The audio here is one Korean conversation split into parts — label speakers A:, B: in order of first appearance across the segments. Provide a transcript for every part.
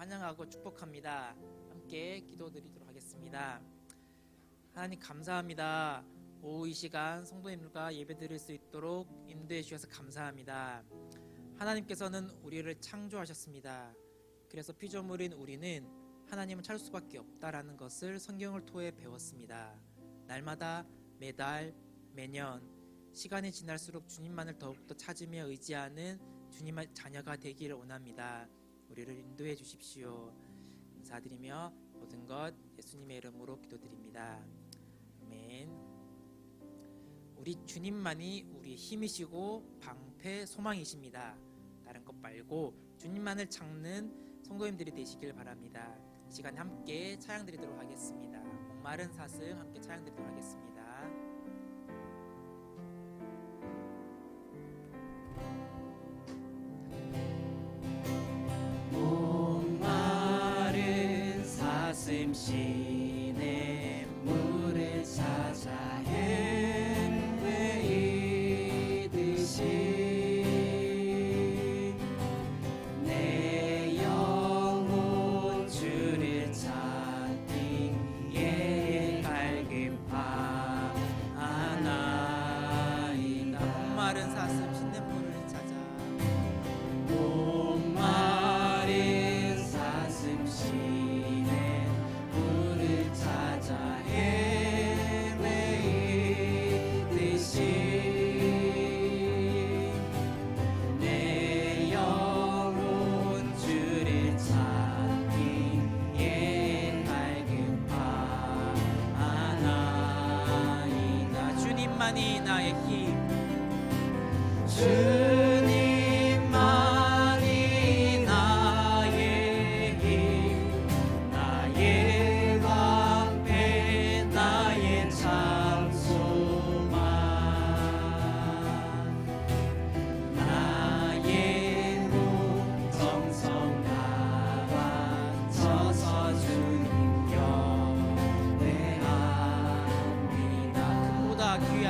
A: 환영하고 축복합니다. 함께 기도드리도록 하겠습니다. 하나님 감사합니다. 오후 이 시간 성도님들과 예배드릴 수 있도록 인도해 주셔서 감사합니다. 하나님께서는 우리를 창조하셨습니다. 그래서 피조물인 우리는 하나님을 찾을 수밖에 없다라는 것을 성경을 통해 배웠습니다. 날마다 매달 매년 시간이 지날수록 주님만을 더욱더 찾으며 의지하는 주님의 자녀가 되기를 원합니다. 우리를 인도해 주십시오. 감사드리며 모든 것 예수님의 이름으로 기도드립니다. 아멘. 우리 주님만이 우리 힘이시고 방패 소망이십니다. 다른 것 말고 주님만을 찾는 성도님들이 되시길 바랍니다. 이 시간 함께 찬양 드리도록 하겠습니다. 목마른 사슴 함께 찬양 드리도록 하겠습니다. 사 나의 힘. 주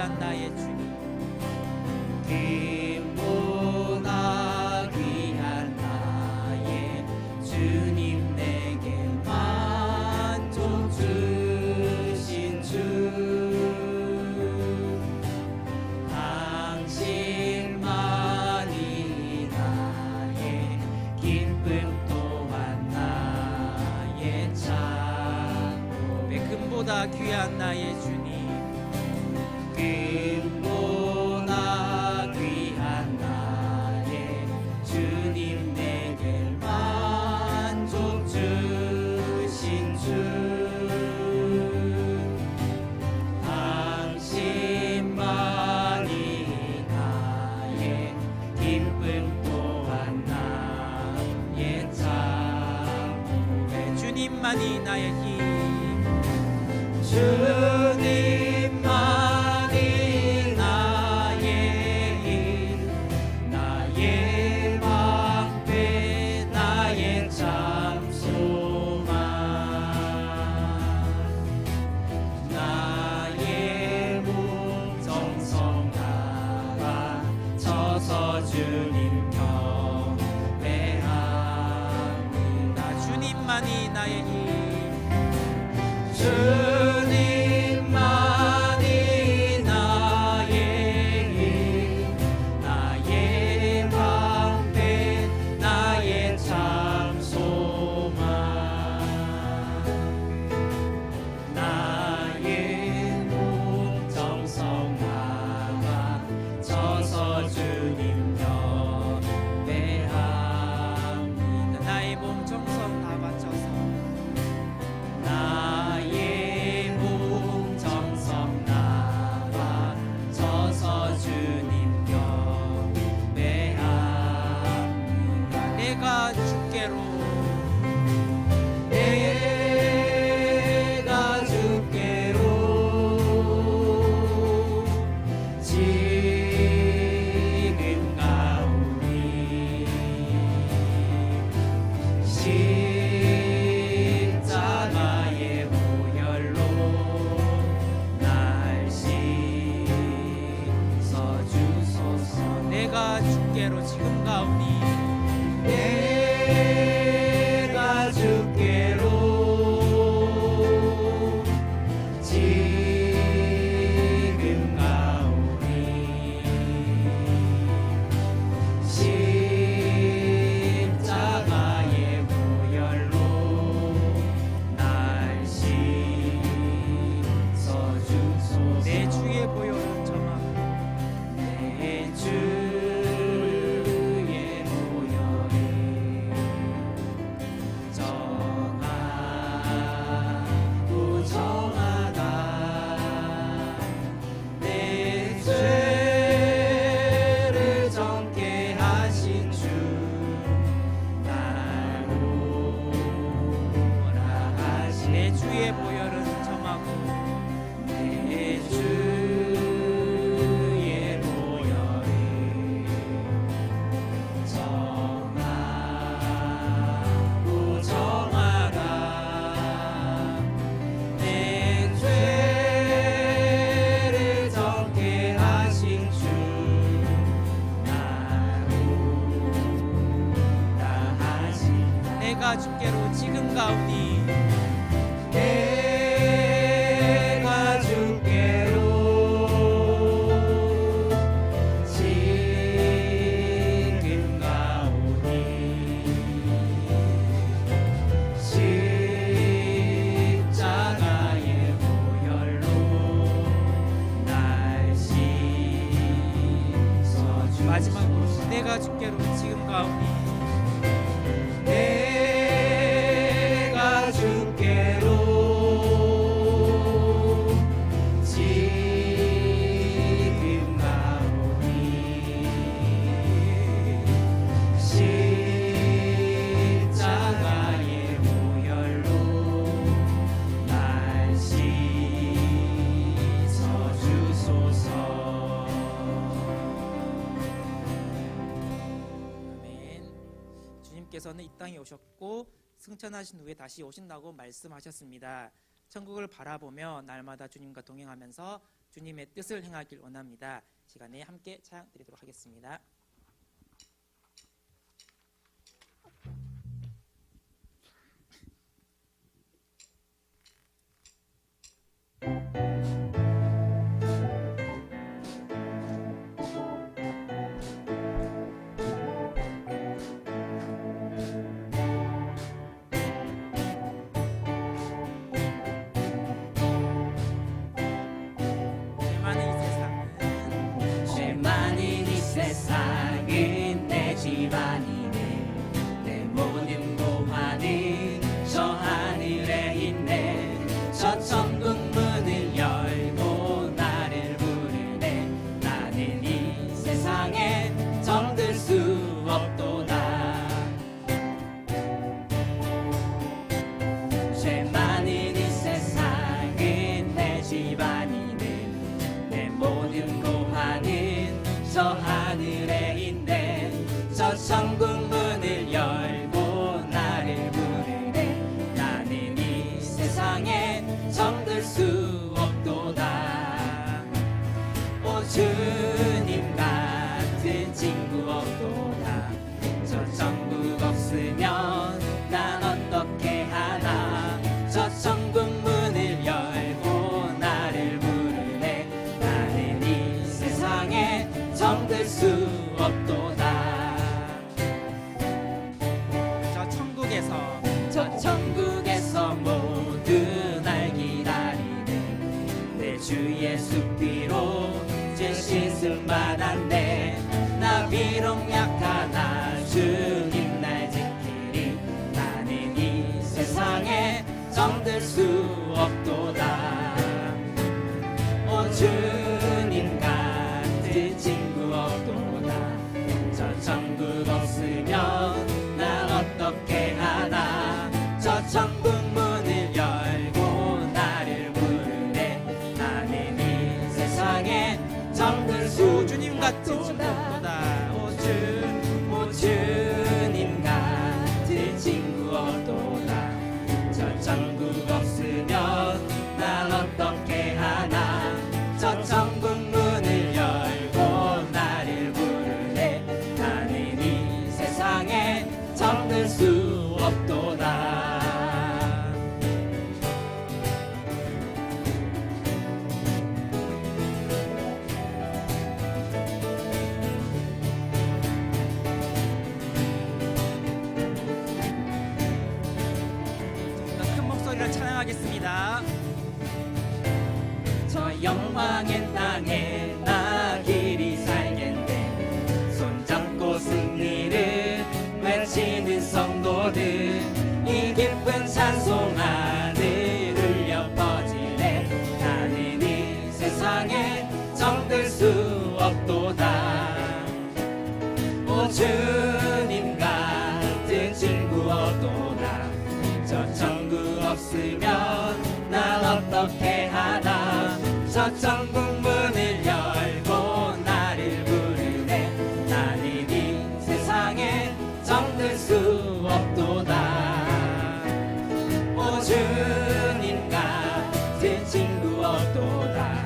A: 귀한 나의 주님 내 주의 보여 받고 승천하신 후에 다시 오신다고 말씀하셨습니다. 천국을 바라보며 날마다 주님과 동행하면서 주님의 뜻을 행하길 원합니다. 시간에 함께 찬양 드리도록 하겠습니다.
B: 당될 수 주님 같은 친구
A: 얻도다.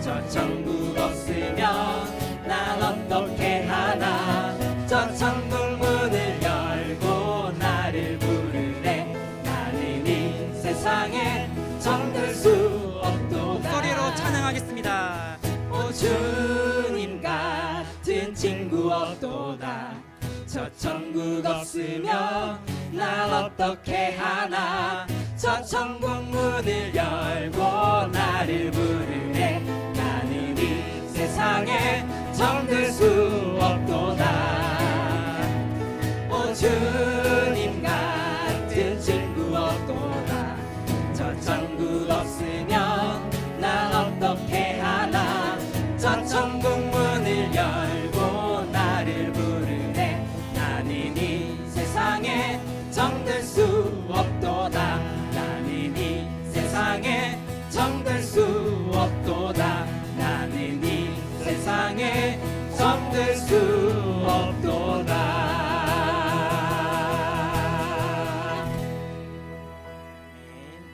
A: 저 천국 없으면 날 어떻게 하나? 저 천국 문을 열고 나를 부르네. 나는 이 세상에 정들 수 없도다.
B: 소리로 찬양하겠습니다.
A: 오 주님 같은 친구 없도다. 저 천국 없으면 날 어떻게 하나 저 천국 문을 열고 나를 수 없도다
B: 아멘.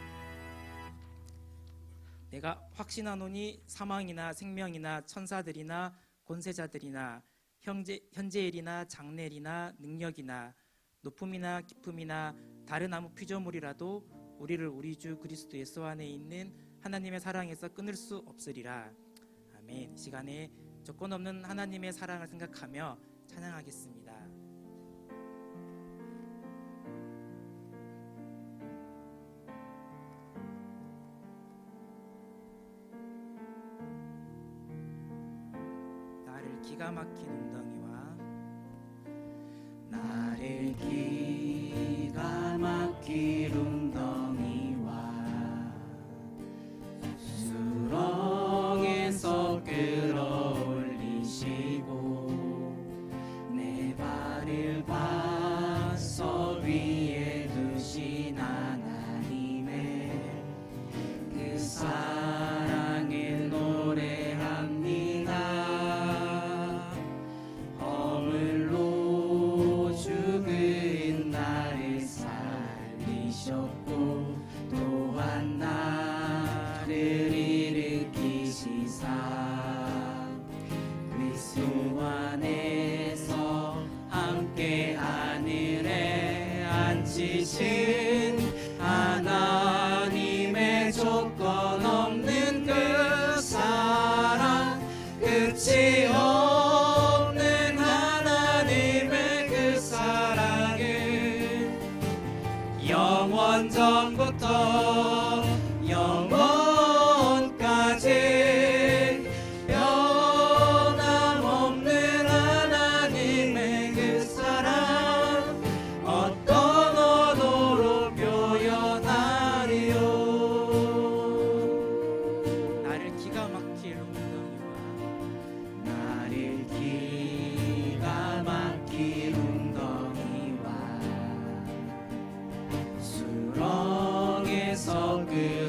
B: 내가 확신하노니 사망이나 생명이나 천사들이나 권세자들이나 형제, 현재일이나 장래일이나 능력이나 높음이나 깊음이나 다른 아무 피조물이라도 우리를 우리 주 그리스도 예수 안에 있는 하나님의 사랑에서 끊을 수 없으리라. 아멘. 이 시간에 조건 없는 하나님의 사랑을 생각하며 찬양하겠습니다. 기가 막힌 웅덩이와
A: 나를 기 웅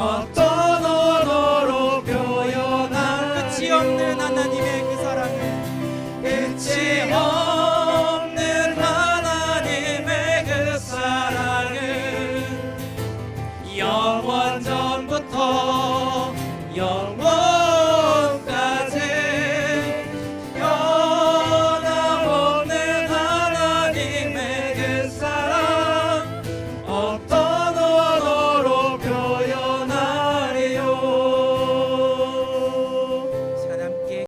A: At